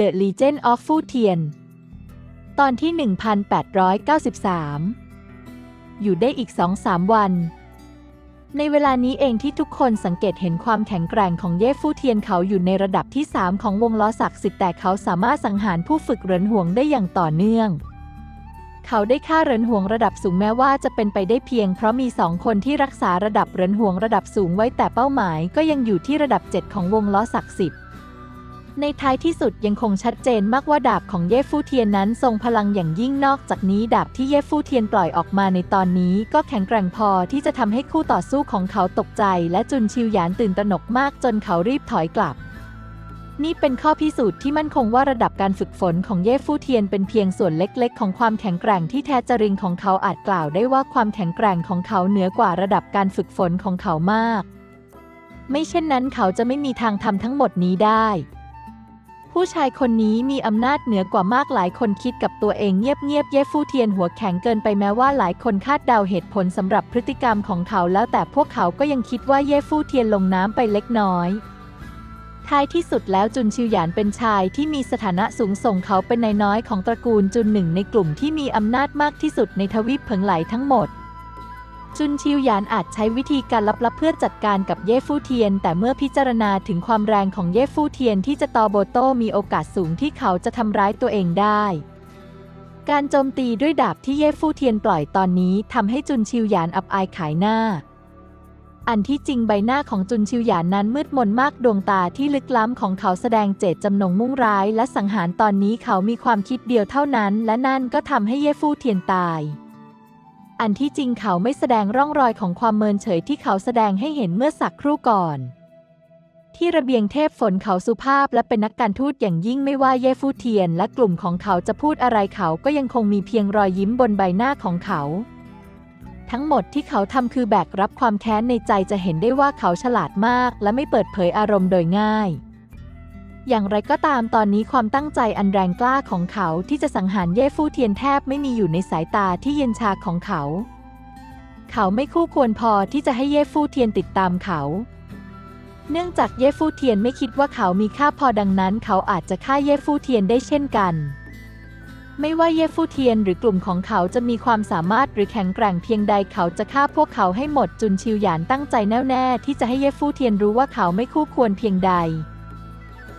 The Legend of Fu Tian ตอนที่ 1893 อยู่ได้อีก2-3วัน ในเวลานี้เองที่ทุกคนสังเกตเห็นความแข็งแกร่งของเย่ฟู่เทียนเขาอยู่ในระดับที่ 3 ของวงล้อศักดิ์สิทธิ์แต่เขาสามารถสังหารผู้ฝึกเหรินหวงได้อย่างต่อเนื่องเขาได้ฆ่าเหรินหวงระดับสูงแม้ว่าจะเป็นไปได้เพียงเพราะมีสองคนที่รักษาระดับเหรินหวงระดับสูงไว้แต่เป้าหมายก็ยังอยู่ที่ระดับ 7 ของวงล้อศักดิ์สิทธิ์ ในท้ายที่สุดยังคงชัดเจนมากว่าดาบของเย่ฟู่เทียนนั้นทรงพลังอย่างยิ่งนอกจากนี้ดาบที่เย่ฟู่เทียนปล่อยออกมาในตอนนี้ ก็แข็งแกร่งพอที่จะทำให้คู่ต่อสู้ของเขาตกใจ และจุนชิวหยานตื่นตระหนกมากจนเขารีบถอยกลับ นี่เป็นข้อพิสูจน์ที่มั่นคงว่าระดับการฝึกฝนของเย่ฟู่เทียนเป็นเพียงส่วนเล็กๆ ของความแข็งแกร่งที่แท้จริงของเขาอาจกล่าวได้ว่าความแข็งแกร่งของเขาเหนือกว่าระดับการฝึกฝนของเขามาก ไม่เช่นนั้นเขาจะไม่มีทางทำทั้งหมดนี้ได้ ผู้ชายคนนี้มีอำนาจเหนือกว่ามากหลายคนคิดกับตัวเองเงียบๆเย่ฟู่เทียนหัวแข็งเกินไปแม้ว่าหลายคนคาดเดาเหตุผลสำหรับพฤติกรรมของเขาแล้วแต่พวกเขาก็ยังคิดว่าเย่ฟู่เทียนลงน้ำไปเล็กน้อยท้ายที่สุดแล้วจุนชิวหยานเป็นชายที่มีสถานะสูงส่งเขาเป็นนายน้อยของตระกูลจุนหนึ่งในกลุ่มที่มีอำนาจมากที่สุดในทวีปเผิงไหลทั้งหมด จุนชิวหยานอาจใช้วิธีการลับๆเพื่อจัดการกับเย่ฟู่เทียน แต่เมื่อพิจารณาถึงความแรงของเย่ฟู่เทียนที่จะตอโบโต้มีโอกาสสูงที่เขาจะทำร้ายตัวเองได้ การโจมตีด้วยดาบที่เย่ฟู่เทียนปล่อยตอนนี้ทำให้จุนชิวหยานอับอายขายหน้า อันที่จริงใบหน้าของจุนชิวหยานนั้นมืดมนมากดวงตาที่ลึกล้ำของเขาแสดงเจตจำนงมุ่งร้าย และสังหารตอนนี้เขามีความคิดเดียวเท่านั้น และนั่นก็ทำให้เย่ฟู่เทียนตาย อันที่จริงเขาไม่แสดงร่องรอยของความเมินเฉยที่เขาแสดงให้เห็นเมื่อสักครู่ก่อน ที่ระเบียงเทพฝนเขาสุภาพและเป็นนักการทูตอย่างยิ่งไม่ว่าเย่ฟู่เทียน และกลุ่มของเขาจะพูดอะไรเขาก็ยังคงมีเพียงรอยยิ้มบนใบหน้าของเขา ทั้งหมดที่เขาทำคือแบกรับความแค้นในใจจะเห็นได้ว่าเขาฉลาดมาก และไม่เปิดเผยอารมณ์โดยง่าย อย่างไรก็ตามตอนนี้ความตั้งใจอันแรงกล้าของเขาที่จะสังหารเย่ฟู่เทียนแทบไม่มีอยู่ในสายตาที่เย็นชาของเขา เขาไม่คู่ควรพอที่จะให้เย่ฟู่เทียนติดตามเขา เนื่องจากเย่ฟู่เทียนไม่คิดว่าเขามีค่าพอดังนั้น เขาอาจจะฆ่าเย่ฟู่เทียนได้เช่นกัน ไม่ว่าเย่ฟู่เทียนหรือกลุ่มของเขาจะมีความสามารถหรือแข็งแกร่งเพียงใดเขาจะฆ่าพวกเขาให้หมดจุนชิวหยานตั้งใจแน่วแน่ที่จะให้เย่ฟู่เทียนรู้ว่าเขาไม่คู่ควรเพียงใด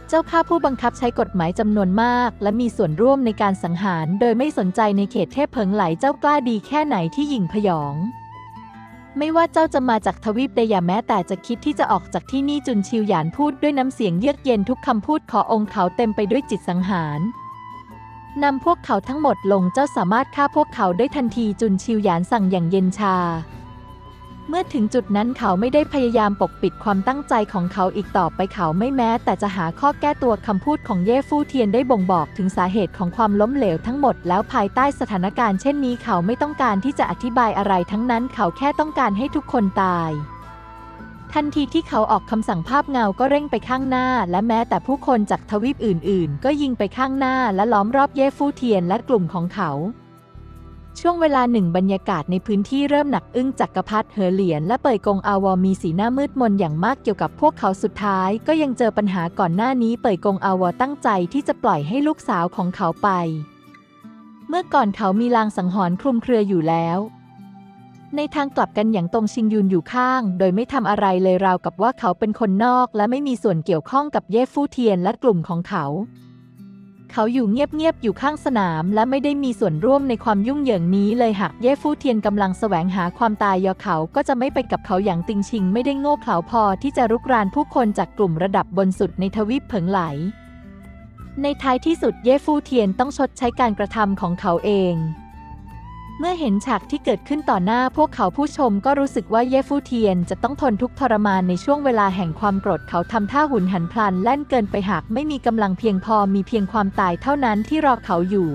เจ้าข้าผู้บังคับใช้กฎหมายจำนวนมาก และมีส่วนร่วมในการสังหาร โดยไม่สนใจในเขตเทพเพิงไหลเจ้ากล้าดีแค่ไหนที่หยิ่งพยอง ไม่ว่าเจ้าจะมาจากทวีปใดอย่าแม้แต่จะคิดที่จะออกจากที่นี่จุนชิวหยานพูดด้วยน้ำเสียงเยือกเย็นทุกคำพูดขอองค์เขาเต็มไปด้วยจิตสังหารนำพวกเขาทั้งหมดลงเจ้าสามารถฆ่าพวกเขาได้ทันทีจุนชิวหยานสั่งอย่างเย็นชา เมื่อถึงจุดนั้นเขาไม่ได้พยายามปกปิดความตั้งใจของเขาอีกต่อไปเขาไม่แม้ แต่จะหาข้อแก้ตัวคำพูดของเย่ฟู่เทียนได้บ่งบอกถึงสาเหตุของความล้มเหลวทั้งหมดแล้วภายใต้สถานการณ์เช่นนี้เขาไม่ต้องการที่จะอธิบายอะไรทั้งนั้นเขาแค่ต้องการให้ทุกคนตาย ทันทีที่เขาออกคำสั่งภาพเงาก็เร่งไปข้างหน้า และแม้แต่ผู้คนจากทวีปอื่น ๆ ก็ยิงไปข้างหน้าและล้อมรอบเย่ฟู่เทียนและกลุ่มของเขา ช่วงเวลาหนึ่งบรรยากาศในพื้นที่เริ่มหนักอึ้งจักกรพรรดิเหอเหลียน และเปยกงอาวอมีสีหน้ามืดมนอย่างมากเกี่ยวกับพวกเขาสุดท้าย ก็ยังเจอปัญหาก่อนหน้านี้เปยกงอาวอตั้งใจที่จะปล่อยให้ลูกสาวของเขาไป เมื่อก่อนเขามีลางสังหรณ์คลุมเครืออยู่แล้ว ในทางกลับกันอย่างตรงชิงยุนอยู่ข้าง โดยไม่ทำอะไรเลยราวกับว่าเขาเป็นคนนอก และไม่มีส่วนเกี่ยวข้องกับเย่ฟู่เทียนและกลุ่มของเขา เขาอยู่เงียบๆอยู่ข้างสนาม และไม่ได้มีส่วนร่วมในความยุ่งเหยิงนี้เลยหากเย่ฟู่เทียนกำลังแสวงหาความตายยอเขาก็จะไม่ไปกับเขาอย่างติงชิง ไม่ได้โง่เขลาพอที่จะรุกรานผู้คนจากกลุ่มระดับบนสุดในทวีปเผิงไหล ในท้ายที่สุดเย่ฟู่เทียนต้องชดใช้การกระทำของเขาเอง เมื่อเห็นฉากที่เกิดขึ้นต่อหน้าพวกเขาผู้ชมก็รู้สึกว่าเย่ฟู่เทียนจะต้องทนทุกทรมานในช่วงเวลาแห่งความโกรธเขาทำท่าหุนหันพลันแล่นเกินไปหากไม่มีกำลังเพียงพอมีเพียงความตายเท่านั้นที่รอเขาอยู่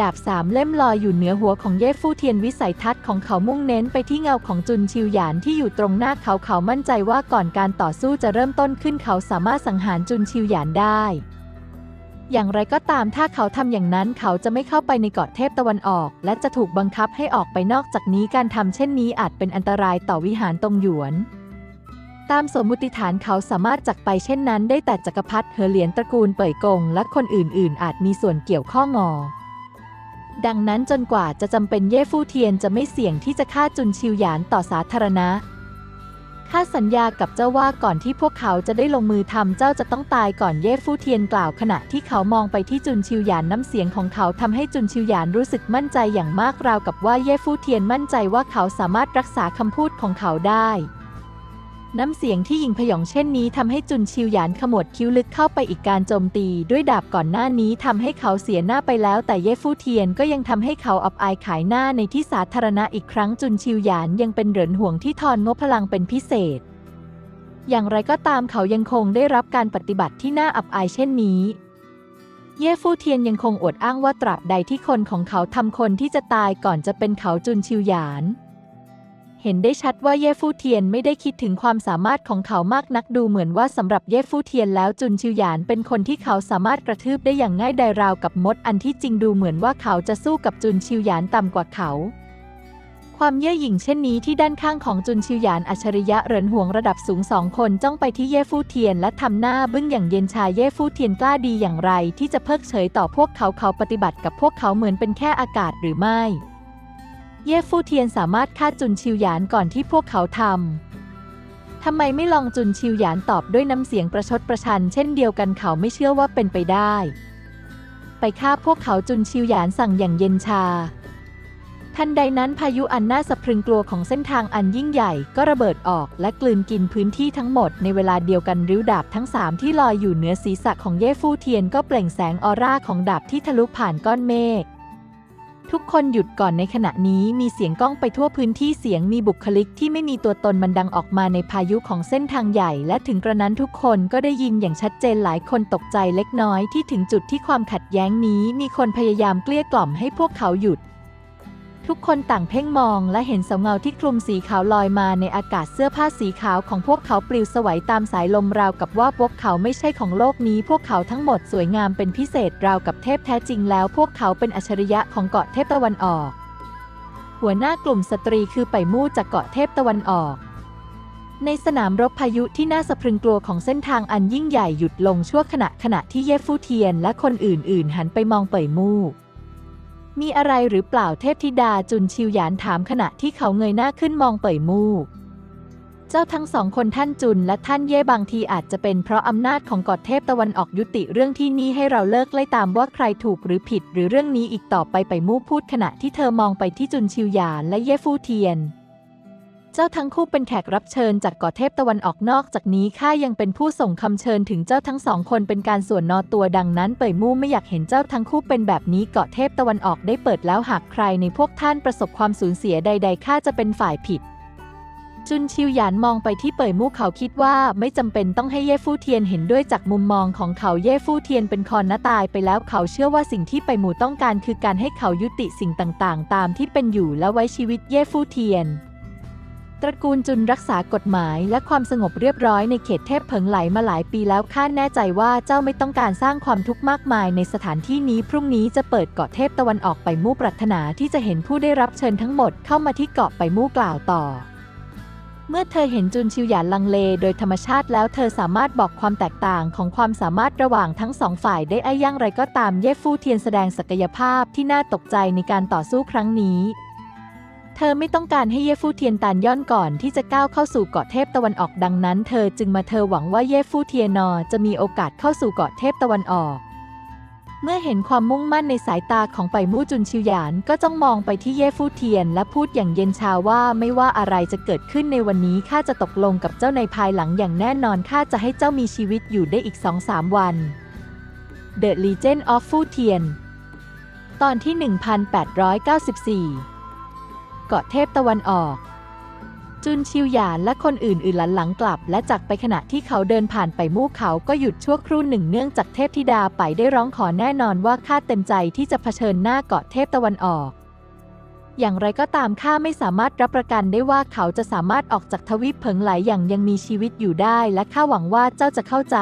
ดาบสามเล่มลอยอยู่เหนือหัวของเย่ฟู่เทียนวิสัยทัศน์ของเขามุ่งเน้นไปที่เงาของจุนชิวหยานที่อยู่ตรงหน้าเขาเขามั่นใจว่าก่อนการต่อสู้จะเริ่มต้นขึ้นเขาสามารถสังหารจุนชิวหยานได้ อย่างไรก็ตามถ้าเขาทำอย่างนั้นเขาจะไม่เข้าไปในเกาะเทพตะวันออก และจะถูกบังคับให้ออกไปนอกจากนี้การทำเช่นนี้อาจเป็นอันตรายต่อวิหารตงหยวน ตามสมมุติฐานเขาสามารถจักไปเช่นนั้นได้แต่จักรพรรดิเหอเหลียนตระกูลเป่ยกง และคนอื่น ๆ อาจมีส่วนเกี่ยวข้องงอดังนั้นจนกว่าจะจำเป็นเย่ฟู่เทียนจะไม่เสี่ยงที่จะฆ่าจุนชิวหยานต่อสาธารณะ ข้าสัญญากับเจ้าว่าก่อนที่พวกเขาจะได้ลงมือทำเจ้าจะต้องตายก่อนเย่ฟู่เทียนกล่าวขณะที่เขามองไปที่จุนชิวหยานน้ำเสียงของเขาทำให้จุนชิวหยานรู้สึกมั่นใจอย่างมากราวกับว่าเย่ฟู่เทียนมั่นใจว่าเขาสามารถรักษาคำพูดของเขาได้ น้ำเสียงที่ยิงพยองเช่นนี้ทำให้จุนชิวหยานขมวดคิ้วลึกเข้าไปอีกการโจมตี ด้วยดาบก่อนหน้านี้ทำให้เขาเสียหน้าไปแล้ว แต่เย่ฟู่เทียนก็ยังทำให้เขาอับอายขายหน้าในที่สาธารณะอีกครั้งจุนชิวหยานยังเป็นเหรินห่วงที่ทอนงบพลังเป็นพิเศษ อย่างไรก็ตามเขายังคงได้รับการปฏิบัติที่น่าอับอายเช่นนี้เย่ฟู่เทียนยังคงอวดอ้างว่าตราบใดที่คนของเขาทำคนที่จะตายก่อนจะเป็นเขาจุนชิวหยาน เห็นได้ชัดว่าเย่ฟู่เทียนไม่ได้คิดถึงความสามารถของเขามากนักดูเหมือนว่าสำหรับเย่ฟู่เทียนแล้วจุนชิวหยานเป็นคนที่เขาสามารถกระทืบได้อย่างง่ายดายราวกับมดอันที่จริงดูเหมือนว่าเขาจะสู้กับจุนชิวหยานต่ำกว่าเขา ความเย่อหยิ่งเช่นนี้ที่ด้านข้างของจุนชิวหยานอัจฉริยะเหรินห่วงระดับสูงสองคนจ้องไปที่เย่ฟู่เทียนและทำหน้าบึ้งอย่างเย็นชาเย่ฟู่เทียนกล้าดีอย่างไร ที่จะเพิกเฉยต่อพวกเขาเขาปฏิบัติกับพวกเขาเหมือนเป็นแค่อากาศหรือไม่ เย่ฟู่เทียนสามารถฆ่าจุนชิวหยานก่อนที่พวกเขาทำ ทำไมไม่ลองจุนชิวหยานตอบด้วยน้ำเสียงประชดประชัน เช่นเดียวกันเขาไม่เชื่อว่าเป็นไปได้ ไปฆ่าพวกเขาจุนชิวหยานสั่งอย่างเย็นชา ทันใดนั้นพายุอันน่าสะพรึงกลัวของเส้นทางอันยิ่งใหญ่ก็ระเบิดออกและกลืนกินพื้นที่ทั้งหมดในเวลาเดียวกันริ้วดาบทั้งสามที่ลอยอยู่เหนือศีรษะของเย่ฟู่เทียนก็เปล่งแสงออร่าของดาบที่ทะลุผ่านก้อนเมฆ ทุกคนหยุดก่อนในขณะนี้มีเสียงก้องไปทั่วพื้นที่เสียงมีบุคลิกที่ไม่มีตัวตนมันดังออกมาในพายุของเส้นทางใหญ่ และถึงกระนั้นทุกคนก็ได้ยินอย่างชัดเจนหลายคนตกใจเล็กน้อยที่ถึงจุดที่ความขัดแย้งนี้มีคนพยายามเกลี้ยกล่อมให้พวกเขาหยุด ทุกคนต่างเพ่งมองและเห็นเสาเงาที่คลุมสีขาวลอยมาในอากาศเสื้อผ้าสีขาวของพวกเขาปลิวสวัยตามสายลมราวกับว่าพวกเขาไม่ใช่ของโลกนี้ พวกเขาทั้งหมดสวยงามเป็นพิเศษราวกับเทพแท้จริงแล้ว พวกเขาเป็นอัจฉริยะของเกาะเทพตะวันออก หัวหน้ากลุ่มสตรีคือไปมู่จากเกาะเทพตะวันออก ในสนามรบพายุที่น่าสะพรึงกลัวของเส้นทางอันยิ่งใหญ่หยุดลงชั่วขณะขณะที่เย่ฟู่เทียน และคนอื่น ๆ หันไปมองเป่ยมู่ มีอะไรหรือเปล่าเทพธิดาจุนชิวหยานถามขณะที่เขาเงยหน้าขึ้นมองเป่ยมู่เจ้าทั้งสองคนท่านจุนและท่านเย่บางทีอาจจะเป็นเพราะอำนาจของกอดเทพตะวันออกยุติเรื่องที่นี่ให้เราเลิกไล่ตามว่าใครถูกหรือผิด หรือเรื่องนี้อีกต่อไปไปมู่พูดขณะที่เธอมองไปที่จุนชิวหยานและเย่ฟู่เทียน เจ้าทั้งคู่เป็นแขกรับเชิญจากเกาะเทพตะวันออกนอกจากนี้ข้ายังเป็นผู้ส่งคำเชิญถึงเจ้าทั้งสองคนเป็นการส่วนนอตัวดังนั้น เป่ยมู่ไม่อยากเห็นเจ้าทั้งคู่เป็นแบบนี้เกาะเทพตะวันออกได้เปิดแล้วหากใครในพวกท่านประสบความสูญเสียใด ๆข้าจะเป็นฝ่ายผิดจุนชิวหยานมองไปที่เป่ยมู่เขาคิดว่าไม่จำเป็นต้องให้เย่ฟู่เทียนเห็นด้วยจากมุมมองของเขาเย่ฟู่เทียนเป็นคอนนะตายไปแล้วเขาเชื่อว่าสิ่งที่ไปหมู่ต้องการคือการให้เขายุติสิ่งต่างๆ ตามที่เป็นอยู่และไว้ชีวิตเย่ฟู่เทียน ตระกูลจุนรักษากฎหมายและความสงบเรียบร้อยในเขตเทพเผิงไหลมาหลายปีแล้วข้าแน่ใจว่าเจ้าไม่ต้องการสร้างความทุกข์มากมายในสถานที่นี้พรุ่งนี้จะเปิดเกาะเทพตะวันออกไปมู่ปรารถนาที่จะเห็นผู้ได้รับเชิญทั้งหมดเข้ามาที่เกาะไปมู่กล่าวต่อ เมื่อเธอเห็นจุนชิวหยานลังเลโดยธรรมชาติแล้วเธอสามารถบอกความแตกต่างของความสามารถระหว่างทั้งสองฝ่ายได้ไอ้ย่างไรก็ตามเย่ฟู่เทียนแสดงศักยภาพที่น่าตกใจในการต่อสู้ครั้งนี้ เธอไม่ต้องการให้เย่ฟู่เทียนตานย่อนก่อนที่จะก้าวเข้าสู่เกาะเทพตะวันออกดังนั้น เธอจึงมาเธอหวังว่าเย่ฟู่เทียนอจะมีโอกาสเข้าสู่เกาะเทพตะวันออก เมื่อเห็นความมุ่งมั่นในสายตาของไปมู่จุนชิวหยานก็จ้องมองไปที่เย่ฟู่เทียน และพูดอย่างเย็นชาว่าไม่ว่าอะไรจะเกิดขึ้นในวันนี้ข้าจะตกลงกับเจ้าในภายหลังอย่างแน่นอนข้าจะให้เจ้ามีชีวิตอยู่ได้อีก2-3วัน The Legend of Fu Tian ตอนที่ 1894 เกาะเทพตะวันออก จุนชิวหยานและคนอื่นๆหลันหลังกลับ และจากไปขณะที่เขาเดินผ่านไปมู่เขาก็หยุดชั่วครู่หนึ่งเนื่องจากเทพธิดาไปได้ร้องขอแน่นอนว่าข้าเต็มใจที่จะเผชิญหน้าเกาะเทพตะวันออกอย่างไรก็ตามข้าไม่สามารถรับประกันได้ว่าเขาจะสามารถออกจากทวีปเผิงไหลอย่างยังมีชีวิตอยู่ได้ และข้าหวังว่าเจ้าจะเข้าใจ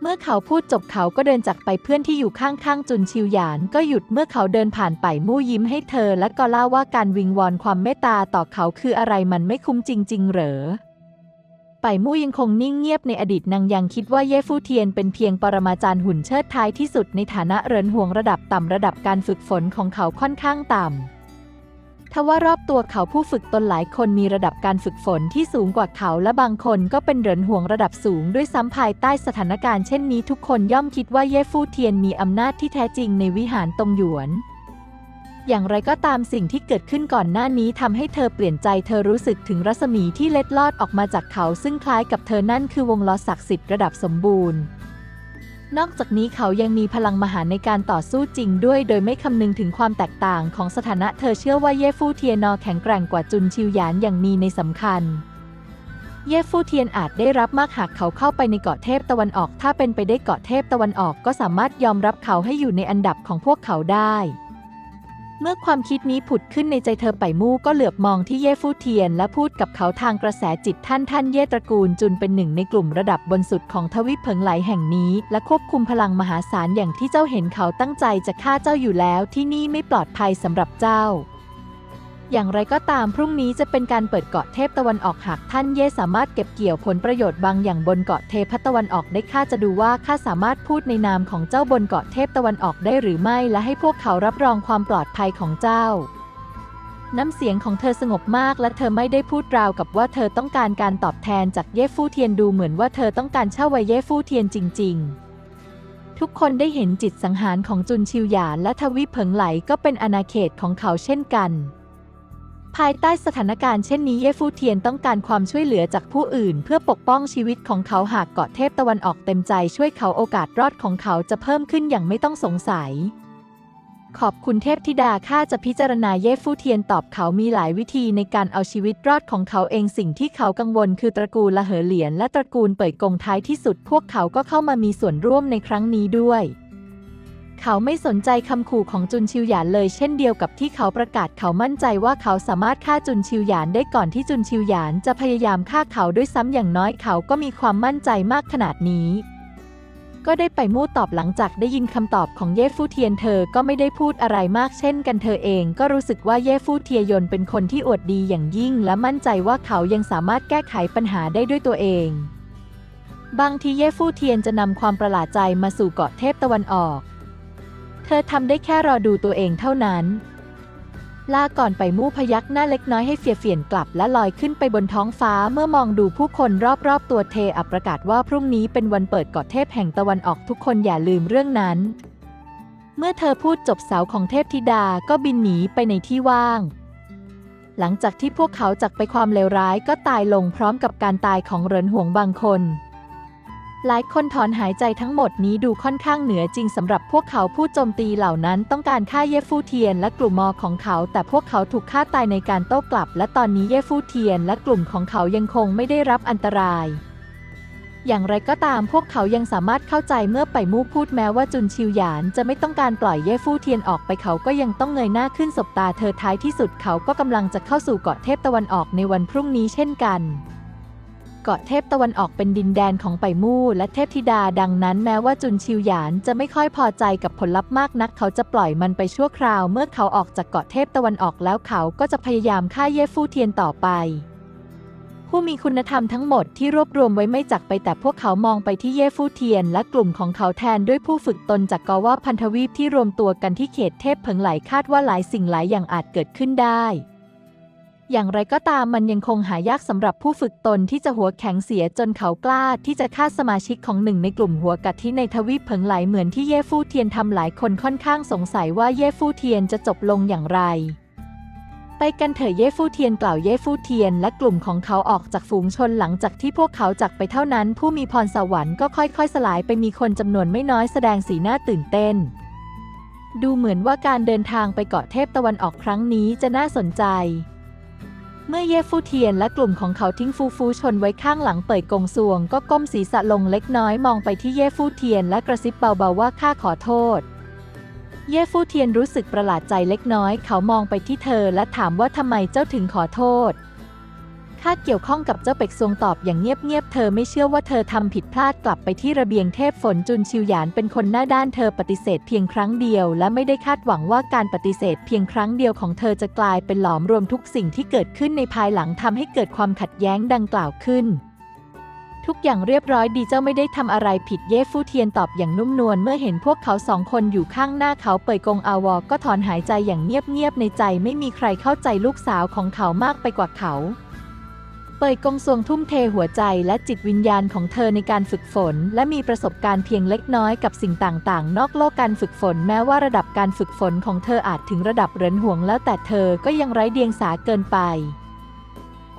เมื่อเขาพูดจบเขาก็เดินจากไปเพื่อนที่อยู่ข้างๆ จุนชิวหยาน ก็หยุดเมื่อเขาเดินผ่านไปมู่ยิ้มให้เธอ และก็เล่าว่าการวิงวอนความเมตตาต่อเขาคืออะไรมันไม่คุ้มจริง ๆ เหรอไป่มู่ยังคงนิ่งเงียบในอดีตนางยังคิดว่าเย่ฟู่เทียนเป็นเพียงปรมาจารย์หุ่นเชิดท้ายที่สุดในฐานะเรินห่วงระดับต่ำระดับการฝึกฝนของเขาค่อนข้างต่ำ ทว่ารอบตัวเขาผู้ฝึกตนหลายคนมีระดับการฝึกฝนที่สูงกว่าเขาและบางคนก็เป็นเหรินห่วงระดับสูงด้วยซ้ำภายใต้สถานการณ์เช่นนี้ทุกคนย่อมคิดว่าเย่ฟู่เทียนมีอำนาจที่แท้จริงในวิหารตงหยวนอย่างไรก็ตามสิ่งที่เกิดขึ้นก่อนหน้านี้ทำให้เธอเปลี่ยนใจเธอรู้สึกถึงรัศมีที่เล็ดลอดออกมาจากเขาซึ่งคล้ายกับเธอนั่นคือวงล้อศักดิ์สิทธิ์ระดับสมบูรณ์ นอกจากนี้เขายังมีพลังมหาในการต่อสู้จริงด้วย โดยไม่คำนึงถึงความแตกต่างของสถานะเธอเชื่อว่าเย่ฟู่เทียนอแข็งแกร่งกว่าจุนชิวหยานอย่างมีในสำคัญ เย่ฟู่เทียนอาจได้รับมากหากเขาเข้าไปในเกาะเทพตะวันออก ถ้าเป็นไปได้เกาะเทพตะวันออกก็สามารถยอมรับเขาให้อยู่ในอันดับของพวกเขาได้ เมื่อความคิดนี้ผุดขึ้นในใจเธอไปมู่ก็เหลือบมองที่เย่ฟู่เทียน และพูดกับเขาทางกระแสจิตท่านท่านเย่ตระกูลจุนเป็นหนึ่งในกลุ่มระดับบนสุดของทวีปเพิงไหลแห่งนี้ และควบคุมพลังมหาศาลอย่างที่เจ้าเห็นเขาตั้งใจจะฆ่าเจ้าอยู่แล้วที่นี่ไม่ปลอดภัยสำหรับเจ้า อย่างไรก็ตามพรุ่งนี้จะเป็นการเปิดเกาะเทพตะวันออกหากท่านเย่สามารถเก็บเกี่ยวผลประโยชน์บางอย่างบนเกาะเทพตะวันออกได้ข้าจะดูว่าข้าสามารถพูดในนามของเจ้าบนเกาะเทพตะวันออกได้หรือไม่และให้พวกเขารับรองความปลอดภัยของเจ้า น้ำเสียงของเธอสงบมากและเธอไม่ได้พูดราวกับว่าเธอต้องการการตอบแทนจากเย่ฟู่เทียนดูเหมือนว่าเธอต้องการเช่าไว้เย่ฟู่เทียนจริง ๆทุกคนได้เห็นจิตสังหารของจุนชิวหยานและทวีปเผิงไหลก็เป็นอาณาเขตของเขาเช่นกัน ภายใต้สถานการณ์เช่นนี้เย่ฟู่เทียนต้องการความช่วยเหลือจากผู้อื่น เพื่อปกป้องชีวิตของเขาหากเกาะเทพตะวันออกเต็มใจช่วยเขาโอกาสรอดของเขาจะเพิ่มขึ้นอย่างไม่ต้องสงสัย ขอบคุณเทพธิดาข้าจะพิจารณาเย่ฟู่เทียนตอบเขามีหลายวิธีในการเอาชีวิตรอดของเขาเองสิ่งที่เขากังวลคือตระกูลละเหอเหลียนและตระกูลเป่ยกงท้ายที่สุด พวกเขาก็เข้ามามีส่วนร่วมในครั้งนี้ด้วย เขาไม่สนใจคำขู่ของจุนชิวหยานเลยเช่นเดียวกับที่เขาประกาศเขามั่นใจว่าเขาสามารถฆ่าจุนชิวหยานได้ก่อนที่จุนชิวหยานจะพยายามฆ่าเขาด้วยซ้ำอย่างน้อยเขาก็มีความมั่นใจมากขนาดนี้ ก็ได้ไปมู่ตอบหลังจากได้ยินคำตอบของเย่ฟู่เทียนเธอก็ไม่ได้พูดอะไรมากเช่นกันเธอเองก็รู้สึกว่าเย่ฟู่เทียยนเป็นคนที่อวดดีอย่างยิ่ง และมั่นใจว่าเขายังสามารถแก้ไขปัญหาได้ด้วยตัวเอง บางทีเย่ฟู่เทียนจะนำความประหลาดใจมาสู่เกาะเทพตะวันออก เธอทำได้แค่รอดูตัวเองเท่านั้น ลาก่อนไปมู่พยักหน้าเล็กน้อยให้เฟียเฟียนกลับและลอยขึ้นไปบนท้องฟ้าเมื่อมองดูผู้คนรอบๆ ตัวเทอัประกาศว่าพรุ่งนี้เป็นวันเปิดเกาะเทพแห่งตะวันออกทุกคนอย่าลืมเรื่องนั้น เมื่อเธอพูดจบเสาของเทพธิดาก็บินหนีไปในที่ว่างหลังจากที่พวกเขาจากไปความเลวร้ายก็ตายลงพร้อมกับการตายของเหรินห่วงบางคน หลายคนถอนหายใจทั้งหมดนี้ดูค่อนข้างเหนือจริงสำหรับพวกเขาผู้โจมตีเหล่านั้นต้องการฆ่าเย่ฟู่เทียนและกลุ่มมอของเขา แต่พวกเขาถูกฆ่าตายในการโต้กลับ และตอนนี้เย่ฟู่เทียนและกลุ่มของเขายังคงไม่ได้รับอันตราย อย่างไรก็ตามพวกเขายังสามารถเข้าใจเมื่อไปมู่พูดแม้ว่าจุนชิวหยานจะไม่ต้องการปล่อยเย่ฟู่เทียนออกไปเขาก็ยังต้องเงยหน้าขึ้นสบตาเธอท้ายที่สุดเขาก็กำลังจะเข้าสู่เกาะเทพตะวันออกในวันพรุ่งนี้เช่นกัน เกาะเทพตะวันออกเป็นดินแดนของไปมู่และเทพธิดาดังนั้นแม้ว่าจุนชิวหยานจะไม่ค่อยพอใจกับผลลัพธ์มากนัก เขาจะปล่อยมันไปชั่วคราวเมื่อเขาออกจากเกาะเทพตะวันออกแล้วเขาก็จะพยายามฆ่าเย่ฟู่เทียนต่อไปผู้มีคุณธรรมทั้งหมดที่รวบรวมไว้ไม่จักไปแต่พวกเขามองไปที่เย่ฟู่เทียน และกลุ่มของเขาแทนด้วยผู้ฝึกตนจากกอว่าพันธวีปที่รวมตัวกันที่เขตเทพเผิงไหลคาดว่าหลายสิ่งหลายอย่างอาจเกิดขึ้นได้ อย่างไรก็ตามมันยังคงหายากสำหรับผู้ฝึกตนที่จะหัวแข็งเสียจนเขากล้าที่จะฆ่าสมาชิกของหนึ่งในกลุ่มหัวกัดที่ในทวีปเผิงไหลเหมือนที่เย่ฟู่เทียนทำหลายคนค่อนข้างสงสัยว่าเย่ฟู่เทียนจะจบลงอย่างไร ไปกันเถอะเย่ฟู่เทียนกล่าวเย่ฟู่เทียนและกลุ่มของเขาออกจากฝูงชนหลังจากที่พวกเขาจากไปเท่านั้น ผู้มีพรสวรรค์ก็ค่อยๆ สลายไปมีคนจำนวนไม่น้อยแสดงสีหน้าตื่นเต้นดูเหมือนว่าการเดินทางไปเกาะเทพตะวันออกครั้งนี้จะน่าสนใจ เมื่อเย่ฟู่เทียนและกลุ่มของเขาทิ้งฟูฟูชนไว้ข้างหลังเปิดกงซวง ก็ก้มศีรษะลงเล็กน้อยมองไปที่เย่ฟู่เทียนและกระซิบเบาๆว่าข้าขอโทษ เย่ฟู่เทียนรู้สึกประหลาดใจเล็กน้อย เขามองไปที่เธอและถามว่าทำไมเจ้าถึงขอโทษ ข้าเกี่ยวข้องกับเจ้าเป็กซวงตอบอย่างเงียบๆ เธอไม่เชื่อว่าเธอทำผิดพลาดกลับไปที่ระเบียงเทพฝนจุนชิวหยานเป็นคนหน้าด้านเธอปฏิเสธเพียงครั้งเดียว และไม่ได้คาดหวังว่าการปฏิเสธเพียงครั้งเดียวของเธอจะกลายเป็นหลอมรวมทุกสิ่งที่เกิดขึ้นในภายหลังทำให้เกิดความขัดแย้งดังกล่าวขึ้นทุกอย่างเรียบร้อยดีเจ้าไม่ได้ทำอะไรผิดเย่ฟู่เทียนตอบอย่างนุ่มนวลเมื่อเห็นพวกเขาสองคนอยู่ข้างหน้าเขาเปยกงอาวอก็ถอนหายใจอย่างเงียบๆในใจไม่มีใครเข้าใจลูกสาวของเขามากไปกว่าเขา เปยกงซวงทุ่มเทหัวใจและจิตวิญญาณของเธอในการฝึกฝน และมีประสบการณ์เพียงเล็กน้อยกับสิ่งต่างๆ นอกโลกการฝึกฝน แม้ว่าระดับการฝึกฝนของเธออาจถึงระดับเรินห่วงแล้วแต่เธอก็ยังไร้เดียงสาเกินไป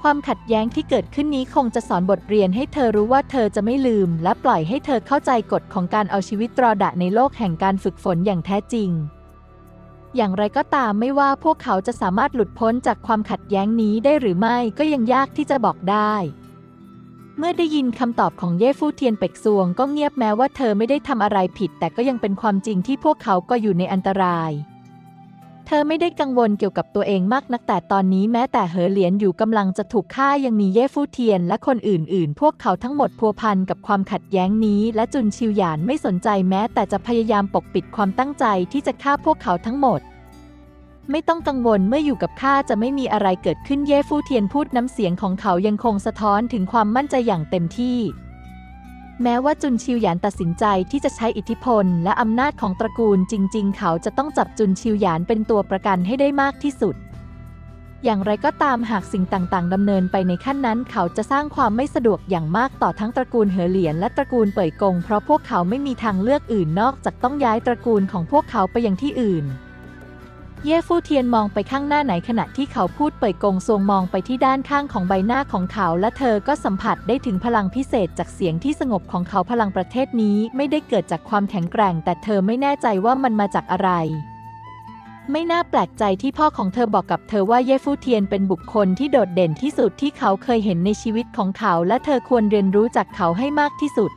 ความขัดแย้งที่เกิดขึ้นนี้คงจะสอนบทเรียนให้เธอรู้ว่าเธอจะไม่ลืม และปล่อยให้เธอเข้าใจกฎของการเอาชีวิตรอดะในโลกแห่งการฝึกฝนอย่างแท้จริง อย่างไรก็ตามไม่ว่าพวกเขาจะสามารถหลุดพ้นจากความขัดแย้งนี้ได้หรือไม่ก็ยังยากที่จะบอกได้ เมื่อได้ยินคำตอบของเย่ฟู่เทียนเป็กซวงก็เงียบแม้ว่าเธอไม่ได้ทำอะไรผิด แต่ก็ยังเป็นความจริงที่พวกเขาก็อยู่ในอันตราย เธอไม่ได้กังวลเกี่ยวกับตัวเองมากนักแต่ตอนนี้แม้แต่เหอเหลียนอยู่กำลังจะถูกฆ่ายังมีเย่ฟู่เทียนและคนอื่นๆ พวกเขาทั้งหมดพัวพันกับความขัดแย้งนี้ และจุนชิวหยานไม่สนใจแม้แต่จะพยายามปกปิดความตั้งใจที่จะฆ่าพวกเขาทั้งหมด ไม่ต้องกังวลเมื่ออยู่กับข้าจะไม่มีอะไรเกิดขึ้นเย่ฟู่เทียนพูดน้ำเสียงของเขายังคงสะท้อนถึงความมั่นใจอย่างเต็มที่ แม้ว่าจุนชิวหยานตัดสินใจที่จะใช้อิทธิพล และอำนาจของตระกูลจริง ๆ เขาจะต้องจับจุนชิวหยานเป็นตัวประกันให้ได้มากที่สุด อย่างไรก็ตามหากสิ่งต่างๆดำเนินไปในขั้นนั้น เขาจะสร้างความไม่สะดวกอย่างมากต่อทั้งตระกูลเหอเหลียนและตระกูลเป่ยกง เพราะพวกเขาไม่มีทางเลือกอื่นนอกจากต้องย้ายตระกูลของพวกเขาไปยังที่อื่น เย่ฟู่เทียนมองไปข้างหน้าไหนขณะที่เขาพูดเป่ยกงทรงมองไปที่ด้านข้างของใบหน้าของเขา และเธอก็สัมผัสได้ถึงพลังพิเศษจากเสียงที่สงบของเขาพลังประเทศนี้ไม่ได้เกิดจากความแข็งแกร่ง แต่เธอไม่แน่ใจว่ามันมาจากอะไร ไม่น่าแปลกใจที่พ่อของเธอบอกกับเธอว่าเย่ฟู่เทียนเป็นบุคคลที่โดดเด่นที่สุดที่เขาเคยเห็นในชีวิตของเขา และเธอควรเรียนรู้จากเขาให้มากที่สุด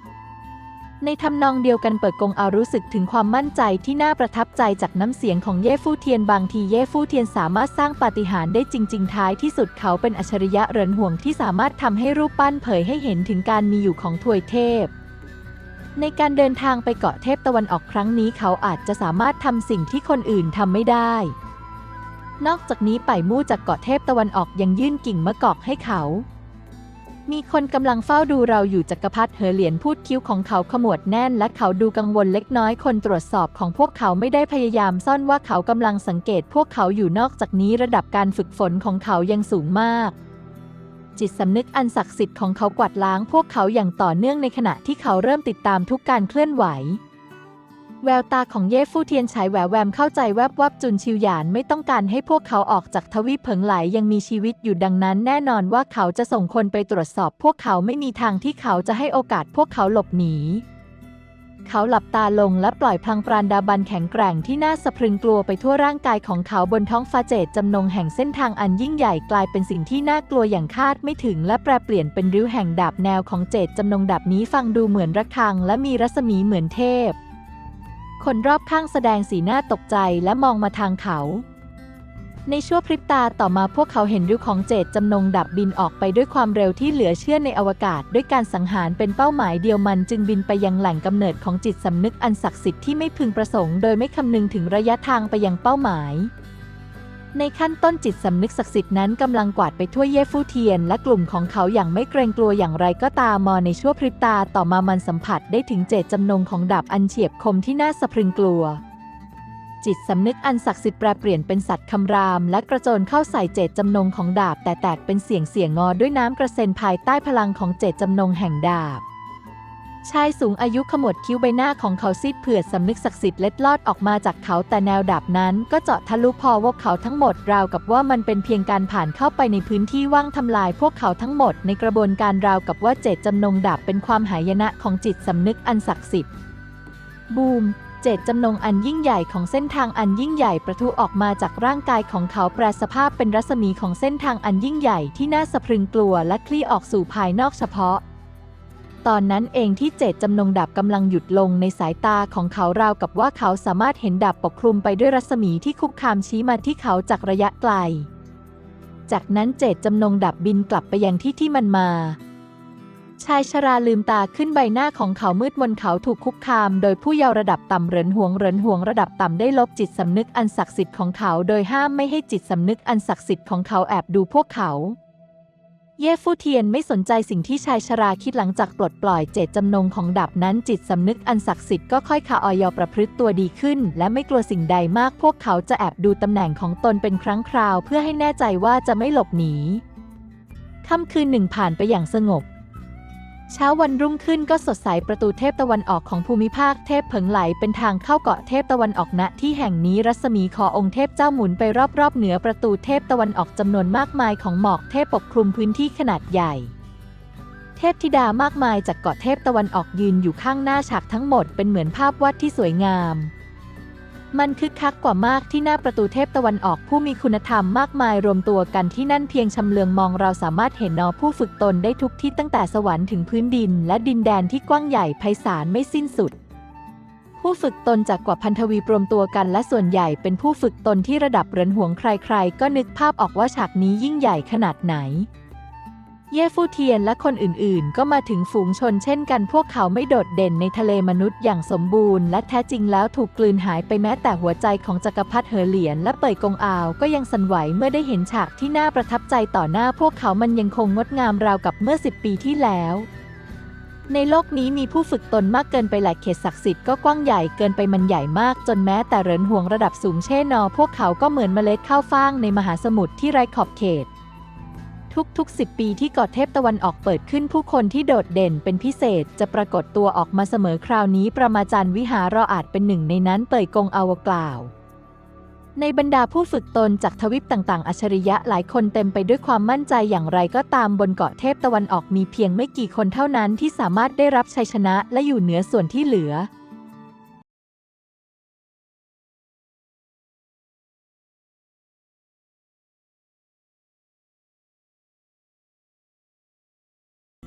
ในทำนองเดียวกันเปิดกงเอารู้สึกถึงความมั่นใจที่น่าประทับใจจากน้ำเสียงของเย่ฟู่เทียนบางทีเย่ฟู่เทียนสามารถสร้างปาฏิหาริย์ได้จริง ๆ ท้ายที่สุดเขาเป็นอัจฉริยะเรินห่วงที่สามารถทำให้รูปปั้นเผยให้เห็นถึงการมีอยู่ของถวยเทพ ในการเดินทางไปเกาะเทพตะวันออกครั้งนี้เขาอาจจะสามารถทำสิ่งที่คนอื่นทำไม่ได้ นอกจากนี้ไป่มู่จากเกาะเทพตะวันออกยังยื่นกิ่งมะกอกให้เขา มีคนกำลังเฝ้าดูเราอยู่จักรพรรดิเฮอเหลียนพูดคิ้วของเขาขมวดแน่นและเขาดูกังวลเล็กน้อยคนตรวจสอบของพวกเขาไม่ได้พยายามซ่อนว่าเขากำลังสังเกตพวกเขาอยู่นอกจากนี้ระดับการฝึกฝนของเขายังสูงมาก จิตสำนึกอันศักดิ์สิทธิ์ของเขากวาดล้างพวกเขาอย่างต่อเนื่องในขณะที่เขาเริ่มติดตามทุกการเคลื่อนไหว แววตาของเย่ฟู่เทียนฉายแหววแวมเข้าใจแวบวับจุนชิวหยานไม่ต้องการให้พวกเขาออกจากทวีปเผิงไหลยังมีชีวิตอยู่ดังนั้น แน่นอนว่าเขาจะส่งคนไปตรวจสอบ พวกเขาไม่มีทางที่เขาจะให้โอกาสพวกเขาหลบหนีเขาหลับตาลงและปล่อยพลังปราณดาบันแข็งแกร่งที่น่าสะพรึงกลัวไปทั่วร่างกายของเขาบนท้องฟ้าเจตจำนงแห่งเส้นทางอันยิ่งใหญ่กลายเป็นสิ่งที่น่ากลัวอย่างคาดไม่ถึง และแปรเปลี่ยนเป็นริ้วแห่งดาบแนวของเจตจำนงดาบนี้ฟังดูเหมือนระฆัง และมีรัศมีเหมือนเทพ คนรอบข้างแสดงสีหน้าตกใจและมองมาทางเขา ในชั่วพริบตาต่อมาพวกเขาเห็นริ้วของเจตจำนงดับบินออกไปด้วยความเร็วที่เหลือเชื่อในอวกาศ ด้วยการสังหารเป็นเป้าหมายเดียวมันจึงบินไปยังแหล่งกำเนิดของจิตสำนึกอันศักดิ์สิทธิ์ที่ไม่พึงประสงค์โดยไม่คำนึงถึงระยะทางไปยังเป้าหมาย ในขั้นต้นจิตสำนึกศักดิ์สิทธิ์นั้นกำลังกวาดไปทั่วเย่ฟู่เทียน และกลุ่มของเขาอย่างไม่เกรงกลัวอย่างไรก็ตามมอในชั่วพริบตาต่อมามันสัมผัสได้ถึงเจตจำนงของดาบอันเฉียบคมที่น่าสะพรึงกลัว จิตสำนึกอันศักดิ์สิทธิ์แปรเปลี่ยนเป็นสัตว์คำราม และกระโจนเข้าใส่เจตจำนงของดาบ แต่แตกเป็นเสียงเสียงงอด้วยน้ำกระเซ็นภายใต้พลังของเจตจำนงแห่งดาบ ชายสูงอายุขมวดคิ้วใบหน้าของเขาซีดเผือดสำนึกศักดิ์สิทธิ์เล็ดลอดออกมาจากเขาแต่แนวดาบนั้น ก็เจาะทะลุพอวกเขาทั้งหมดราวกับว่ามันเป็นเพียงการผ่านเข้าไปในพื้นที่ว่างทำลายพวกเขาทั้งหมดในกระบวนการราวกับว่าเจตจำนงดาบเป็นความหายนะของจิตสำนึกอันศักดิ์สิทธิ์บูมเจตจำนงอันยิ่งใหญ่ของเส้นทางอันยิ่งใหญ่ประทุออกมาจากร่างกายของเขาแปรสภาพเป็นรัศมีของเส้นทางอันยิ่งใหญ่ที่น่าสะพรึงกลัวและคลี่ออกสู่ภายนอกเฉพาะ ตอนนั้นเองที่เจตจำนงดาบกำลังหยุดลงในสายตาของเขาราวกับว่าเขาสามารถเห็นดาบปกคลุมไปด้วยรัศมีที่คุกคามชี้มาที่เขาจากระยะไกล จากนั้นเจตจำนงดาบบินกลับไปยังที่ที่มันมา ชายชราลืมตาขึ้นใบหน้าของเขามืดมนเขาถูกคุกคาม โดยผู้เยาว์ระดับต่ำเหรินหวงเหรินหวงระดับต่ำได้ลบจิตสำนึกอันศักดิ์สิทธิ์ของเขา โดยห้ามไม่ให้จิตสำนึกอันศักดิ์สิทธิ์ของเขาแอบดูพวกเขา เย่ฟู่เทียนไม่สนใจสิ่งที่ชายชราคิดหลังจากปลดปล่อยเจตจำนงของดับนั้นจิตสำนึกอันศักดิ์สิทธิ์ก็ค่อยขาออยอประพฤติตัวดีขึ้น และไม่กลัวสิ่งใดมากพวกเขาจะแอบดูตำแหน่งของตนเป็นครั้งคราว เพื่อให้แน่ใจว่าจะไม่หลบหนีค่ำคืนหนึ่งผ่านไปอย่างสงบ เช้าวันรุ่งขึ้นก็สดใสประตูเทพตะวันออกของภูมิภาคเทพเผิงไหลเป็นทางเข้าเกาะเทพตะวันออกณที่แห่งนี้รัศมีขอองค์เทพเจ้าหมุนไปรอบๆเหนือประตูเทพตะวันออกจำนวนมากมายของหมอกเทพปกคลุมพื้นที่ขนาดใหญ่ เทพธิดามากมายจากเกาะเทพตะวันออกยืนอยู่ข้างหน้าฉากทั้งหมดเป็นเหมือนภาพวาดที่สวยงาม มันคึกคักกว่ามากที่หน้าประตูเทพตะวันออกผู้มีคุณธรรมมากมายรวมตัวกันที่นั่นเพียงชำเลืองมองเราสามารถเห็นนอผู้ฝึกตนได้ทุกที่ตั้งแต่สวรรค์ถึงพื้นดิน และดินแดนที่กว้างใหญ่ไพศาลไม่สิ้นสุด ผู้ฝึกตนจากกว่าพันทวีปรวมตัวกันและส่วนใหญ่เป็นผู้ฝึกตนที่ระดับเรินห่วงใครๆ ก็นึกภาพออกว่าฉากนี้ยิ่งใหญ่ขนาดไหน เย่ฟู่เทียนและคนอื่นๆ ก็มาถึงฝูงชนเช่นกันพวกเขาไม่โดดเด่นในทะเลมนุษย์อย่างสมบูรณ์และแท้จริงแล้วถูกกลืนหายไปแม้แต่หัวใจของจักรพรรดิเหอเหลียนและเป่ยกงอาวก็ยังสั่นไหวเมื่อได้เห็นฉากที่น่าประทับใจต่อหน้าพวกเขามันยังคงงดงามราวกับเมื่อสิบปีที่แล้วในโลกนี้มีผู้ฝึกตนมากเกินไปหลายเขตศักดิ์สิทธิ์ก็กว้างใหญ่เกินไปมันใหญ่มากจนแม้แต่เหรินห่วงระดับสูงเช่นอพวกเขาก็เหมือนเมล็ดข้าวฟ่างในมหาสมุทรที่ไร้ขอบเขต ทุกๆ 10 ปีที่เกาะเทพตะวันออกเปิดขึ้นผู้คนที่โดดเด่นเป็นพิเศษจะปรากฏตัวออกมาเสมอคราวนี้ประมาจารย์วิหารเราอาจเป็นหนึ่งในนั้นเปิดกงอาวกล่าว ในบรรดาผู้ฝึกตนจากทวิปต่างๆ อัจฉริยะหลายคนเต็มไปด้วยความมั่นใจอย่างไรก็ตามบนเกาะเทพตะวันออกมีเพียงไม่กี่คนเท่านั้นที่สามารถได้รับชัยชนะและอยู่เหนือส่วนที่เหลือ